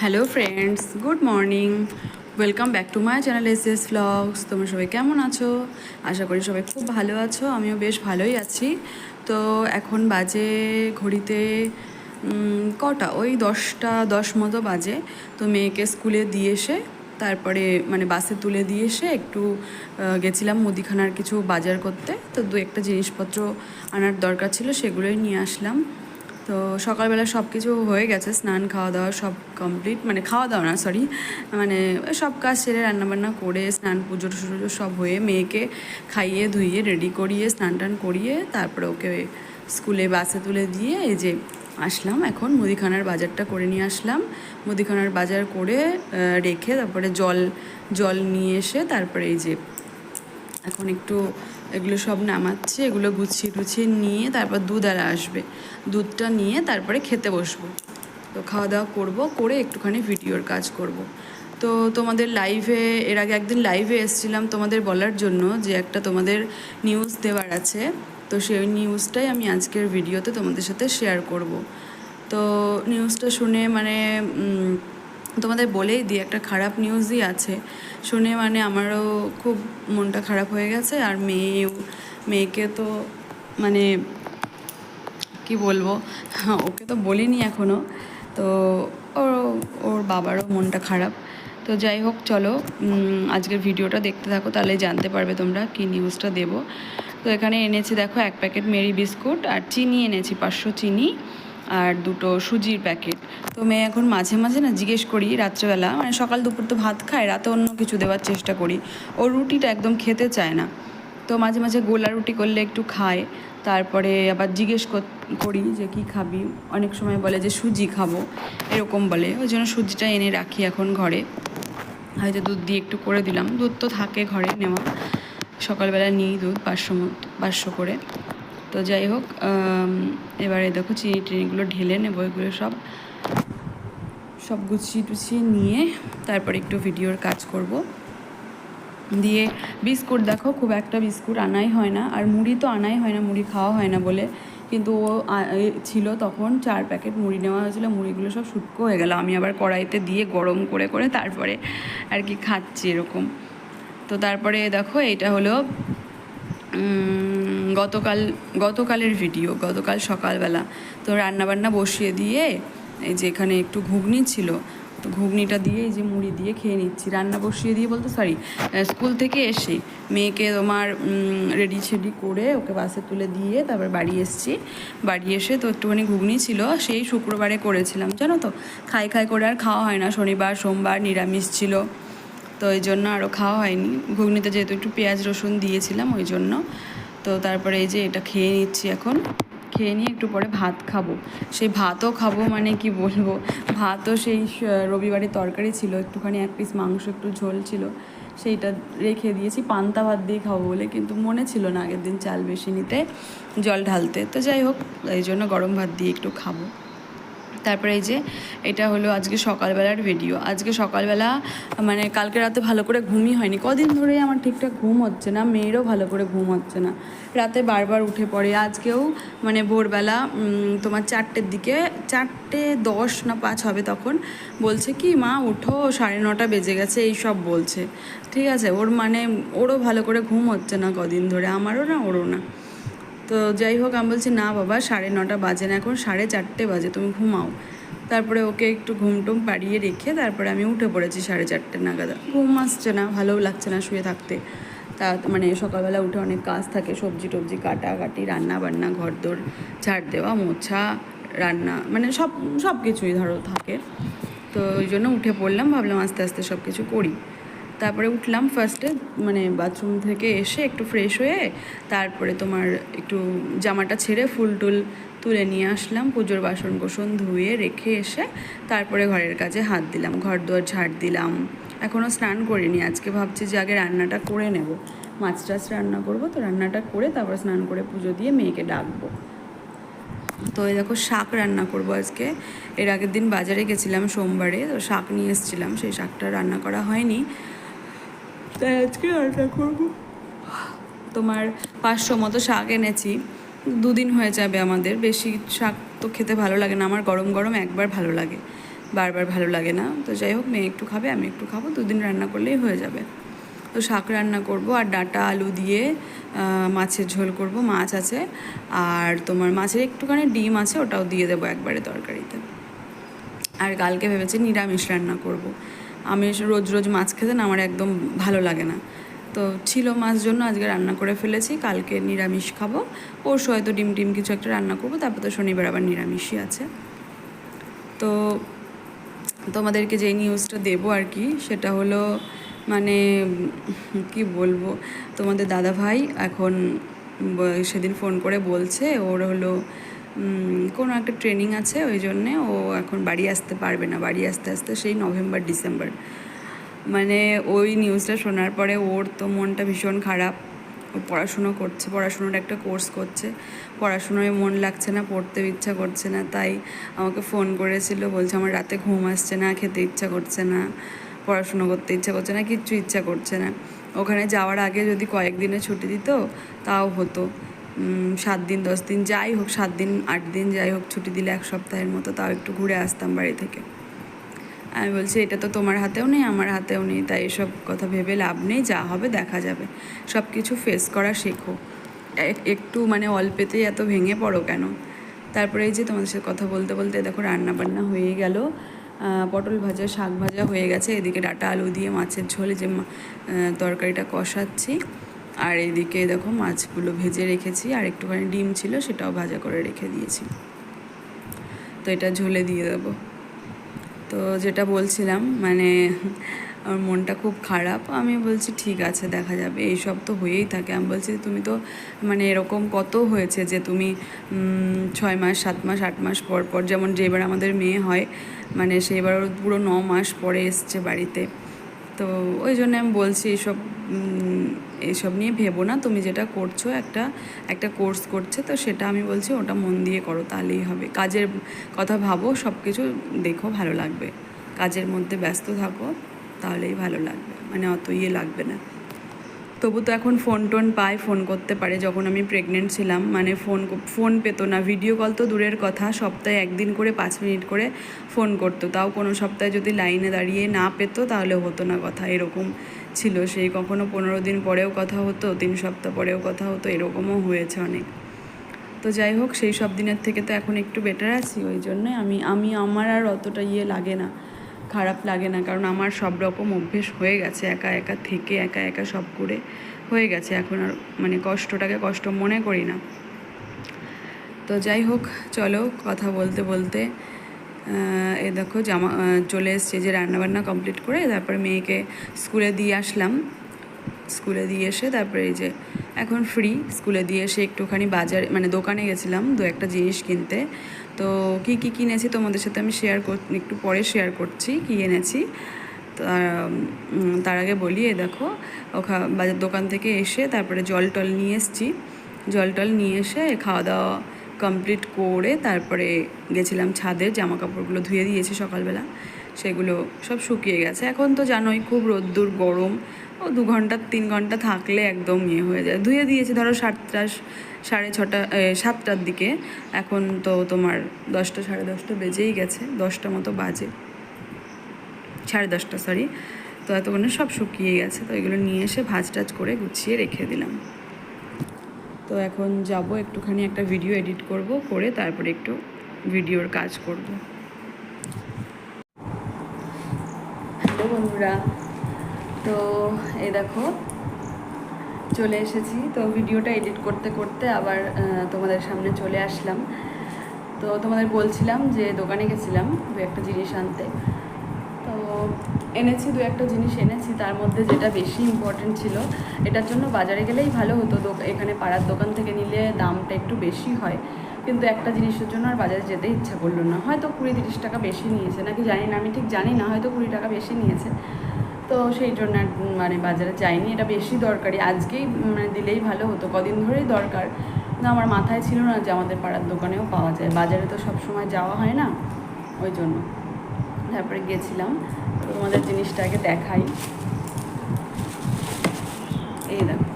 Hello friends good morning welcome back to my channel S S blogs তোমরা সবাই কেমন আছো? আশা করি সবাই খুব ভালো আছো, আমিও বেশ ভালোই আছি। তো এখন বাজে ঘড়িতে কটা? ওই দশটা, দশ মতো বাজে। তো মেয়েকে স্কুলে দিয়ে এসে, তারপরে মানে বাসে তুলে দিয়ে এসে একটু গেছিলাম মুদিখানার কিছু বাজার করতে। তো দু একটা জিনিসপত্র আনার দরকার ছিল, সেগুলোই নিয়ে আসলাম। তো সকালবেলা সব কিছু হয়ে গেছে, স্নান খাওয়া দাওয়া সব কমপ্লিট মানে খাওয়া দাওয়া না সরি মানে সব কাজ সেরে রান্নাবান্না করে স্নান, পুজো টুজো সব হয়ে মেয়েকে খাইয়ে, ধুইয়ে রেডি করিয়ে, স্নান টান করিয়ে তারপরে ওকে স্কুলে বাসে তুলে দিয়ে এই যে আসলাম এখন, মুদিখানার বাজারটা করে নিয়ে আসলাম। মুদিখানার বাজার করে রেখে তারপরে জল জল নিয়ে এসে তারপরে এই যে এখন একটু এগুলো সব নামাচ্ছে, এগুলো গুছিয়ে টুছিয়ে নিয়ে তারপর দুধ আর আসবে দুধটা নিয়ে তারপরে খেতে বসবো তো খাওয়া দাওয়া করব, করে একটুখানি ভিডিওর কাজ করব। তো তোমাদের লাইভে এর আগে একদিন লাইভে এসেছিলাম তোমাদের বলার জন্য যে একটা তোমাদের নিউজ দেওয়ার আছে তো সেই নিউজটাই আমি আজকের ভিডিওতে তোমাদের সাথে শেয়ার করব। তো নিউজটা শুনে মানে তোমাদের বলেই দিই, একটা খারাপ নিউজই আছে। শুনে মানে আমারও খুব মনটা খারাপ হয়ে গেছে। আর মেয়েও, মেয়েকে তো মানে কি বলব হ্যাঁ ওকে তো বলিনি এখনও তো ওর ওর বাবারও মনটা খারাপ। তো যাই হোক, চলো আজকের ভিডিওটা দেখতে থাকো, তাহলে জানতে পারবে তোমরা কি নিউজটা দেবো। তো এখানে এনেছি, দেখো, এক প্যাকেট মেরি বিস্কুট আর চিনি এনেছি, পাঁচশো চিনি। আর দুটো সুজির প্যাকেট। তো মেয়ে এখন মাঝে মাঝে না জিজ্ঞেস করি রাত্রেবেলা মানে সকাল দুপুর তো ভাত খায়, রাতে অন্য কিছু দেওয়ার চেষ্টা করি। ও রুটিটা একদম খেতে চায় না। তো মাঝে মাঝে গোলা রুটি করলে একটু খায়, তারপরে আবার জিজ্ঞেস কর- যে কি খাবি? অনেক সময় বলে যে সুজি খাব, এরকম বলে। ওই জন্য সুজিটা এনে রাখি এখন ঘরে। হয়তো দুধ দিয়ে একটু করে দিলাম। দুধ তো থাকে ঘরে নেওয়া। সকালবেলা নিই দুধ পাঁচশো মতো পাঁচশো করে। তো যাই হোক এবারে দেখো চিনি টিনিগুলো ঢেলে নেব, এগুলো সব সব গুছিয়ে টুছিয়ে নিয়ে তারপরে একটু ভিডিওর কাজ করব। দিয়ে বিস্কুট দেখো, খুব একটা বিস্কুট আনাই হয় না, আর মুড়ি তো আনাই হয় না, মুড়ি খাওয়া হয় না বলে, কিন্তু ও ছিল তখন চার প্যাকেট মুড়ি নেওয়া হয়েছিল, মুড়িগুলো সব শুটকো হয়ে গেল, আমি আবার কড়াইতে দিয়ে গরম করে করে তারপরে আর কি খাচ্ছি এরকম। তো তারপরে দেখো, এটা হলো গতকাল, গতকালের ভিডিও গতকাল সকালবেলা তো রান্নাবান্না বসিয়ে দিয়ে এই যে এখানে একটু ঘুগনি ছিল, তো ঘুগনিটা দিয়ে এই যে মুড়ি দিয়ে খেয়ে নিচ্ছি। রান্না বসিয়ে দিয়ে বলতে সরি স্কুল থেকে এসে মেয়েকে তোমার রেডি ছেডি করে ওকে বাসে তুলে দিয়ে তারপর বাড়ি এসেছি। বাড়ি এসে তো একটুখানি ঘুগনি ছিল, সেই শুক্রবারে করেছিলাম। জানো তো, খাই খাই করে আর খাওয়া হয় না। শনিবার, সোমবার নিরামিষ ছিল। তো ওই জন্য আরও খাওয়া হয়নি। ঘুগনিতে যেহেতু একটু পেঁয়াজ, রসুন দিয়েছিলাম ওই জন্য। তো তারপরে এই যে এটা খেয়ে নিচ্ছি এখন। খেয়ে নিয়ে একটু পরে ভাত খাব। সেই ভাতও খাব মানে কি বলব? ভাতও সেই রবিবারের তরকারি ছিল। একটুখানি এক পিস মাংস, একটু ঝোল ছিল। সেইটা রেখে দিয়েছি। পান্তা ভাত দিয়ে খাব বলে। কিন্তু মনে ছিল না আগের দিন চাল বেশি নিতে, জল ঢালতে। তো যাই হোক, এই জন্য গরম ভাত দিয়ে একটু খাব। তারপরে এই যে এটা হলো আজকে সকালবেলার ভিডিও আজকে সকালবেলা মানে কালকে রাতে ভালো করে ঘুমই হয়নি। কদিন ধরেই আমার ঠিকঠাক ঘুম হচ্ছে না, মেয়েরও ভালো করে ঘুম হচ্ছে না। রাতে বারবার উঠে পড়ে। আজকেও মানে ভোরবেলা তোমার চারটের দিকে, চারটে দশ না পাঁচ হবে তখন বলছে কি, মা, উঠো, সাড়ে নটা বেজে গেছে। এই সব বলছে। ঠিক আছে? ওর মানে ওরও ভালো করে ঘুম হচ্ছে না কদিন ধরে। আমারও না, ওরও না। তো যাই হোক, আমি বলছি, না বাবা, সাড়ে নটা বাজে না এখন, সাড়ে চারটে বাজে, তুমি ঘুমাও। তারপরে ওকে একটু ঘুম টুম পাড়িয়ে রেখে তারপরে আমি উঠে পড়েছি সাড়ে চারটে নাগাদ। ঘুম আসছে না, ভালোও লাগছে না শুয়ে থাকতে। তা মানে সকালবেলা উঠে অনেক কাজ থাকে, সবজি টবজি কাটা কাটি, রান্না বান্না ঘর দোর ঝাড় দেওয়া, মোছা, রান্না মানে সব সব কিছুই ধরো থাকে। তো ওই জন্য উঠে পড়লাম, ভাবলাম আস্তে আস্তে সব কিছু করি। তারপরে উঠলাম ফার্স্টে মানে বাথরুম থেকে এসে একটু ফ্রেশ হয়ে তারপরে তোমার একটু জামাটা ছেড়ে ফুল টুল তুলে নিয়ে আসলাম, পুজোর বাসন কোসন ধুয়ে রেখে এসে তারপরে ঘরের কাজে হাত দিলাম ঘর দুয়ার ঝাড় দিলাম। এখনও স্নান করিনি, আজকে ভাবছি যে আগে রান্নাটা করে নেব। মাছ টাছ রান্না করব, তো রান্নাটা করে তারপর স্নান করে পুজো দিয়ে মেয়েকে ডাকবো। তো এই দেখো শাক রান্না করব আজকে। এর আগের দিন বাজারে গেছিলাম সোমবারে, তো শাক নিয়ে এসেছিলাম, সেই শাকটা রান্না করা হয়নি। তাই আজকে রান্না করব? তোমার পাঁচশো মতো শাক এনেছি। দুদিন হয়ে যাবে আমাদের। বেশি শাক তো খেতে ভালো লাগে না। আমার গরম গরম একবার ভালো লাগে। বারবার ভালো লাগে না। তো যাই হোক, মেয়ে একটু খাবে, আমি একটু খাব। দুদিন রান্না করলেই হয়ে যাবে। তো শাক রান্না করব আর ডাঁটা আলু দিয়ে মাছের ঝোল করব। মাছ আছে। আর তোমার মাছের একটুখানি ডিম আছে, ওটাও দিয়ে দেবো একবারে তরকারিতে। আর কালকে ভেবেছি নিরামিষ রান্না করব। আমি রোজ রোজ মাছ খেতে না আমার একদম ভালো লাগে না। তো ছিল মাছ জন্য আজকে রান্না করে ফেলেছি, কালকে নিরামিষ খাব। পরশু হয়তো ডিম টিম কিছু একটা রান্না করব, তারপর তো শনিবার আবার নিরামিষই আছে। তো তোমাদেরকে যে নিউজটা দেবো আর কি, সেটা হলো মানে কি বলব, তোমাদের দাদা ভাই এখন সেদিন ফোন করে বলছে, ওর হলো কোনো একটা ট্রেনিং আছে, ওই জন্যে ও এখন বাড়ি আসতে পারবে না। বাড়ি আসতে আসতে সেই নভেম্বর, ডিসেম্বর। মানে ওই নিউজটা শোনার পরে ওর তো মনটা ভীষণ খারাপ। ও পড়াশুনো করছে, পড়াশুনোর একটা কোর্স করছে। পড়াশুনোয় মন লাগছে না, পড়তেও ইচ্ছা করছে না। তাই আমাকে ফোন করেছিল, বলছে আমার রাতে ঘুম আসছে না, খেতে ইচ্ছা করছে না, পড়াশুনো করতে ইচ্ছা করছে না, কিচ্ছু ইচ্ছা করছে না। ওখানে যাওয়ার আগে যদি কয়েকদিনের ছুটি দিত, তাও হতো। সাত দিন, দশ দিন, যাই হোক, সাত দিন, আট দিন, যাই হোক, ছুটি দিলে এক সপ্তাহের মতো তাও একটু ঘুরে আসতাম বাড়ি থেকে। আমি বলছি, এটা তো তোমার হাতেও নেই, আমার হাতেও নেই। তাই এসব কথা ভেবে লাভ নেই, যা হবে দেখা যাবে। সব কিছু ফেস করা শেখো। একটু মানে অল্পেতেই এত ভেঙে পড়ো কেন? তারপরে এই যে তোমাদের সাথে কথা বলতে বলতে দেখো রান্না বান্না হয়ে গেল। পটল ভাজা, শাক ভাজা হয়ে গেছে। এদিকে ডাটা আলু দিয়ে মাছের ঝোলে যে তরকারিটা কষাচ্ছি। আর এদিকে দেখো মাছগুলো ভেজে রেখেছি, আর একটুখানি ডিম ছিল সেটাও ভাজা করে রেখে দিয়েছি। তো এটা ঝোলে দিয়ে দেবো। তো যেটা বলছিলাম মানে আমার মনটা খুব খারাপ, আমি বলছি ঠিক আছে, দেখা যাবে। এইসব তো হয়েই থাকে। আমি বলছি তুমি তো মানে এরকম কত হয়েছে যে তুমি ছয় মাস, সাত মাস, আট মাস পর পর, যেমন যেবার আমাদের মেয়ে হয় মানে সেবার পুরো ন মাস পরে এসছে বাড়িতে। তো ওই জন্য আমি বলছি এইসব এইসব নিয়ে ভেবো না। তুমি যেটা করছ একটা একটা কোর্স করছে, তো সেটা আমি বলছি ওটা মন দিয়ে করো, তাহলেই হবে। কাজের কথা ভাবো সব কিছু দেখো, ভালো লাগবে। কাজের মধ্যে ব্যস্ত থাকো, তাহলেই ভালো লাগবে। মানে অত ইয়ে লাগবে না। তবু তো এখন ফোন টোন পায় ফোন করতে পারে যখন আমি প্রেগনেন্ট ছিলাম। মানে ফোন ফোন পেতো না। ভিডিও কল তো দূরের কথা। সপ্তাহে একদিন করে পাঁচ মিনিট করে ফোন করতো। তাও কোনো সপ্তাহে যদি লাইনে দাঁড়িয়ে না পেতো, তাহলে হতো না কথা। এরকম ছিল। সেই কখনো পনেরো দিন পরেও কথা হতো, তিন সপ্তাহ পরেও কথা হতো। এরকমও হয়েছে অনেক। তো যাই হোক, সেই সব দিনের থেকে তো এখন একটু বেটার আছি। ওই জন্যে আমি আমি, আমার আর অতটা ইয়ে লাগে না। খারাপ লাগে না, কারণ আমার সব রকম অভ্যেস হয়ে গেছে, একা একা থেকে, একা একা সব করে হয়ে গেছে। এখন আর মানে কষ্টটাকে কষ্ট মনে করি না। তো যাই হোক, চলো কথা বলতে বলতে এ দেখো জামা চলে এসছে যে রান্নাবান্না কমপ্লিট করে, তারপরে মেয়েকে স্কুলে দিয়ে আসলাম। স্কুলে দিয়ে এসে তারপরে এই যে এখন ফ্রি স্কুলে দিয়ে এসে একটুখানি বাজার মানে দোকানে গেছিলাম দু একটা জিনিস কিনতে। তো কি কি কিনেছি তোমাদের সাথে আমি শেয়ার কর, একটু পরে শেয়ার করছি কি এনেছি। তার আগে বলি এ দেখো, ওখা, বাজার দোকান থেকে এসে তারপরে জল টল নিয়ে এসেছি। জল টল নিয়ে এসে খাওয়া দাওয়া কমপ্লিট করে তারপরে গেছিলাম ছাদে জামা কাপড়গুলো ধুয়ে দিয়েছি সকালবেলা। সেগুলো সব শুকিয়ে গেছে। এখন তো জানোই, খুব রোদ্দুর, গরম। ও দু ঘণ্টা, তিন ঘণ্টা থাকলে একদম ইয়ে হয়ে যায়। ধুয়ে দিয়েছি ধরো সাতটা, সাড়ে ছটা সাতটার দিকে। এখন তো তোমার দশটা, সাড়ে দশটা বেজেই গেছে, দশটা মতো বাজে। সাড়ে দশটা সরি তো এতক্ষণে সব শুকিয়ে গেছে, তো এগুলো নিয়ে এসে ভাজ টাজ করে গুছিয়ে রেখে দিলাম। তো এখন যাব, একটুখানি একটা ভিডিও এডিট করব, করে তারপরে একটু ভিডিওর কাজ করব। হ্যালো বন্ধুরা। তো এই দেখো, চলে এসেছি। তো ভিডিওটা এডিট করতে করতে আবার তোমাদের সামনে চলে আসলাম। তো তোমাদের বলছিলাম যে দোকানে গেছিলাম দু একটা জিনিস আনতে। তো এনেছি, দু একটা জিনিস এনেছি। তার মধ্যে যেটা বেশি ইম্পর্টেন্ট ছিল, এটার জন্য বাজারে গেলেই ভালো হতো। এখানে পাড়ার দোকান থেকে নিলে দামটা একটু বেশি হয়। কিন্তু একটা জিনিসের জন্য আর বাজারে যেতে ইচ্ছা করল না। হয়তো কুড়ি তিরিশ টাকা বেশি নিয়েছে, নাকি জানি না, আমি ঠিক জানি না, হয়তো কুড়ি টাকা বেশি নিয়েছে। তো সেই জন্য আর মানে বাজারে যাইনি, এটা বেশি দরকারি। আজকেই মানে দিলেই ভালো হতো, কদিন ধরেই দরকার। না আমার মাথায় ছিল না যে আমাদের পাড়ার দোকানেও পাওয়া যায়। বাজারে তো সব সময় যাওয়া হয় না, ওই জন্য। তারপরে গেছিলাম তোমাদের জিনিসটাকে দেখাই। এই দেখো।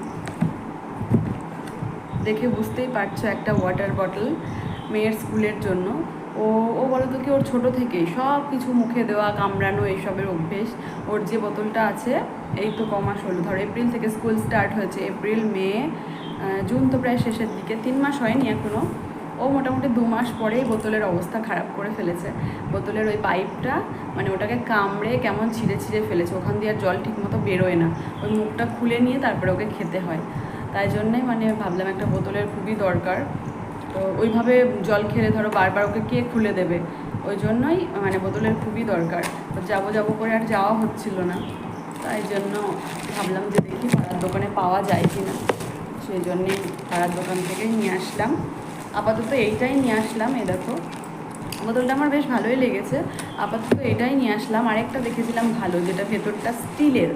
দেখে বুঝতেই পারছ একটা ওয়াটার বটল মেয়ের স্কুলের জন্য। ও ও বলো তো কি ওর ছোটো থেকেই সব কিছু মুখে দেওয়া, কামড়ানো, এইসবের অভ্যেস। ওর যে বোতলটা আছে, এই তো কমাস হলো। ধরো এপ্রিল থেকে স্কুল স্টার্ট হয়েছে, এপ্রিল, মে জুন তো প্রায় শেষের দিকে। তিন মাস হয়নি এখনও ও মোটামুটি দু মাস পরেই বোতলের অবস্থা খারাপ করে ফেলেছে। বোতলের ওই পাইপটা মানে ওটাকে কামড়ে কেমন ছিঁড়ে ছিঁড়ে ফেলেছে। ওখান দিয়ে আর জল ঠিকমতো বেরোয় না। ওই মুখটা খুলে নিয়ে তারপরে ওকে খেতে হয়। তাই জন্যই মানে ভাবলাম একটা বোতলের খুবই দরকার। তো ওইভাবে জল খেলে ধরো বারবার ওকে কে খুলে দেবে? ওই জন্যই মানে বোতলের খুবই দরকার। তো যাব যাব করে আর যাওয়া হচ্ছিল না। তাই জন্য ভাবলাম যে দেখি পাড়ার দোকানে পাওয়া যায় কি না সেই জন্যেই পাড়ার দোকান থেকেই নিয়ে আসলাম। আপাতত এইটাই নিয়ে আসলাম এ দেখো। বোতলটা আমার বেশ ভালোই লেগেছে। আপাতত এটাই নিয়ে আসলাম। আরেকটা দেখেছিলাম ভালো, যেটা ভেতরটা স্টিলের।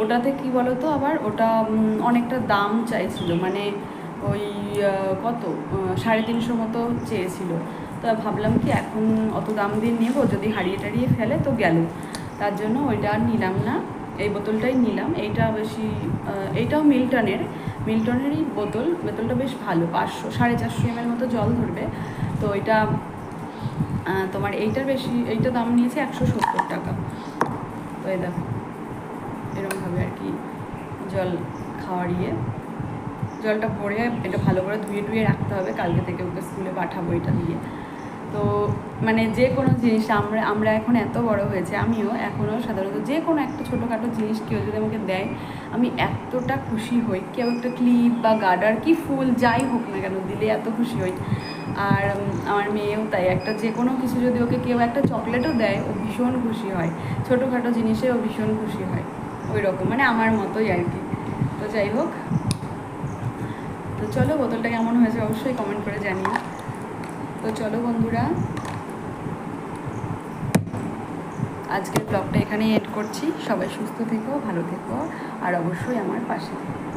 ওটাতে কি বলো তো আবার? ওটা অনেকটা দাম চাইছিল। মানে ওই কত? সাড়ে তিনশো মতো চেয়েছিল। তো ভাবলাম কি এখন অত দাম দিয়ে নেব? যদি হারিয়ে টারিয়ে ফেলে তো গেল। তার জন্য ওইটা আর নিলাম না। এই বোতলটাই নিলাম। এইটা বেশি এইটাও মিল্টনের। মিল্টনেরই বোতল। বোতলটা বেশ ভালো। পাঁচশো, সাড়ে চারশো এমএল মতো জল ধরবে। তো এটা তোমার এইটার বেশি, এইটা দাম নিয়েছে একশো সত্তর টাকা। তো এই দেখো এরকমভাবে আর কি জল খাওয়ার ইয়ে। জলটা ভরে এটা ভালো করে ধুয়ে ধুয়ে রাখতে হবে। কালকে থেকে ওকে স্কুলে পাঠাবো এটা দিয়ে। তো মানে যে কোনো জিনিস, আমরা আমরা এখন এত বড় হয়েছে, আমিও এখনও সাধারণত যে কোনো একটা ছোটোখাটো জিনিস কেউ যদি আমাকে দেয়, আমি এতটা খুশি হই। কেউ একটা ক্লিপ বা গার্ডার কি ফুল যাই হোক না কেন, দিলে এত খুশি হই। আর আমার মেয়েও তাই, একটা যে কোনো কিছু যদি ওকে কেউ একটা চকলেটও দেয়, ও ভীষণ খুশি হয়। ছোটোখাটো জিনিসে ও ভীষণ খুশি হয়। ওই রকম মানে আমার মতোই আর কি। তো যাই হোক চলো, বোতলটা কেমন হয়েছে অবশ্যই কমেন্ট করে জানিও। তো চলো বন্ধুরা, আজকের ব্লগটা এখানেই এড করছি। সবাই সুস্থ থেকো, ভালো থেকো, আর অবশ্যই আমার পাশে থেকো।